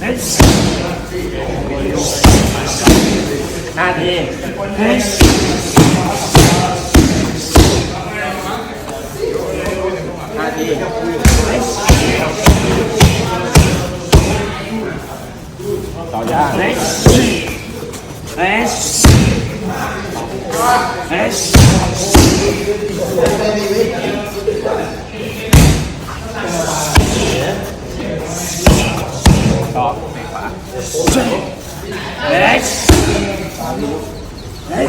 ห้าทีห้าทีต่อยากต่อเตะขวาแทง đó để phá đấy đấy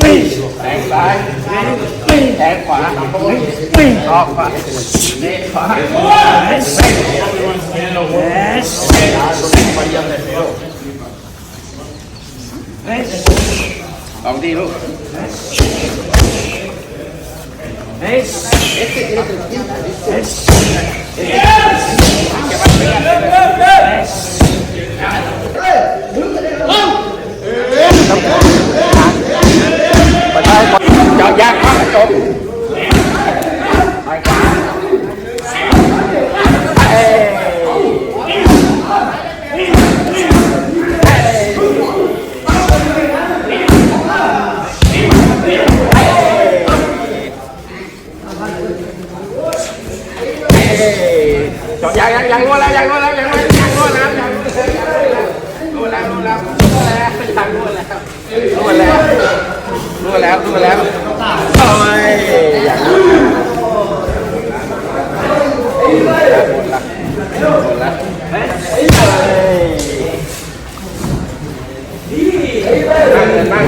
đấy đánh lại đánh quả đánh đó quả để phá đấy đấy Đóng đi luôn Este tiene 300, ¿viste? Este tiene 300. ยางยางยางรู้แล้วยางรู้แล้วยางรู้แล้วยางรู้แล้วยางรู้แล้วรู้แล้วรู้แล้วยางรู้แล้วรู้แล้วรู้แล้วรู้แล้วโอ้ยยางรู้หมดละหมดละเฮ้ยนั่งเลยนั่ง